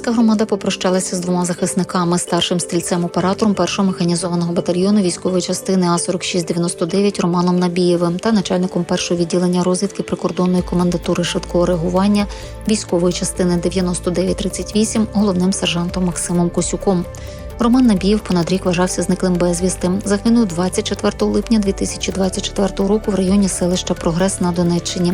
Ковальська громада попрощалася з двома захисниками: старшим стрільцем-оператором першого механізованого батальйону військової частини А 4699 Романом Набієвим та начальником першого відділення розвідки прикордонної комендатури швидкого реагування військової частини 9938 головним сержантом Максимом Косюком. Роман Набієв понад рік вважався зниклим безвісти. Загинув 24 липня 2024 року в районі селища Прогрес на Донеччині.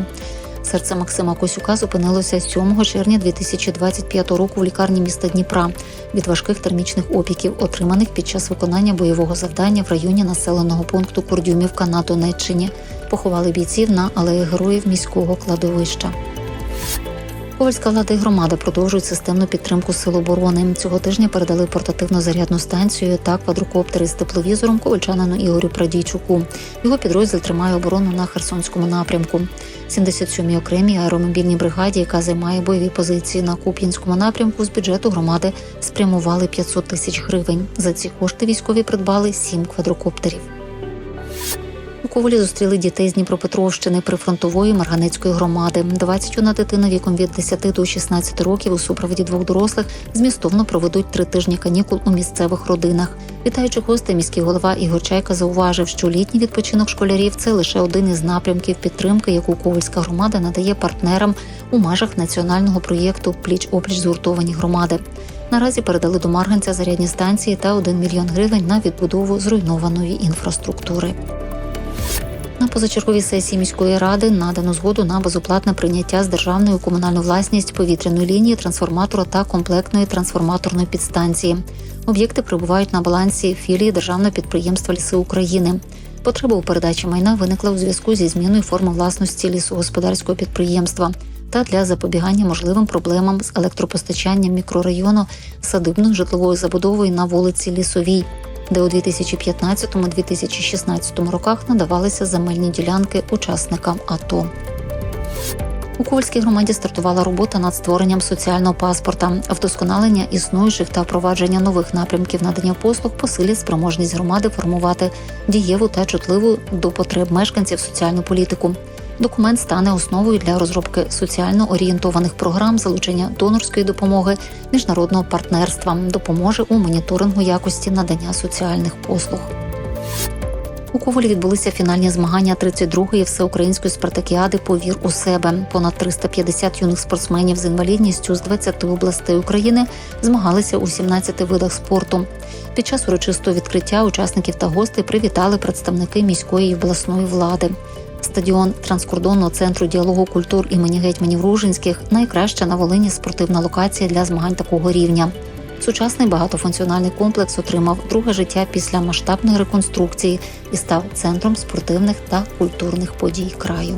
Серце Максима Косюка зупинилося 7 червня 2025 року в лікарні міста Дніпра від важких термічних опіків, отриманих під час виконання бойового завдання в районі населеного пункту Курдюмівка на Донеччині. Поховали бійців на алеї героїв міського кладовища. Ковальська влада і громада продовжують системну підтримку сил оборони. Цього тижня передали портативну зарядну станцію та квадрокоптери з тепловізором ковальчанину Ігорю Прадійчуку. Його підрозділ тримає оборону на Херсонському напрямку. 77-й окремій аеромобільній бригаді, яка займає бойові позиції на Куп'янському напрямку, з бюджету громади спрямували 500 тисяч гривень. За ці кошти військові придбали сім квадрокоптерів. Ковалі зустріли дітей з Дніпропетровщини прифронтової Марганецької громади. 21 дитина віком від 10 до 16 років у супроводі двох дорослих змістовно проведуть три тижні канікул у місцевих родинах. Вітаючи гостей, міський голова Ігор Чайка зауважив, що літній відпочинок школярів це лише один із напрямків підтримки, яку Ковальська громада надає партнерам у межах національного проєкту Пліч опліч згуртовані громади. Наразі передали до Марганця зарядні станції та 1 мільйон гривень на відбудову зруйнованої інфраструктури. На позачерговій сесії міської ради надано згоду на безоплатне прийняття з державної комунальну власність повітряної лінії, трансформатора та комплектної трансформаторної підстанції. Об'єкти перебувають на балансі філії державного підприємства Ліси України. Потреба у передачі майна виникла у зв'язку зі зміною форми власності лісогосподарського підприємства та для запобігання можливим проблемам з електропостачанням мікрорайону садибною житловою забудовою на вулиці Лісовій де у 2015-2016 роках надавалися земельні ділянки учасникам АТО. У Ковальській громаді стартувала робота над створенням соціального паспорта, вдосконалення існуючих та впровадження нових напрямків надання послуг посилять спроможність громади формувати дієву та чутливу до потреб мешканців соціальну політику. Документ стане основою для розробки соціально орієнтованих програм, залучення донорської допомоги, міжнародного партнерства, допоможе у моніторингу якості надання соціальних послуг. У Ковалі відбулися фінальні змагання 32-ї всеукраїнської спартакіади Повір у себе. Понад 350 юних спортсменів з інвалідністю з 20 областей України змагалися у 17 видах спорту. Під час урочистого відкриття учасників та гостей привітали представники міської і обласної влади. Стадіон транскордонного центру діалогу культур імені гетьманів Ружинських найкраща на Волині спортивна локація для змагань такого рівня. Сучасний багатофункціональний комплекс отримав друге життя після масштабної реконструкції і став центром спортивних та культурних подій краю.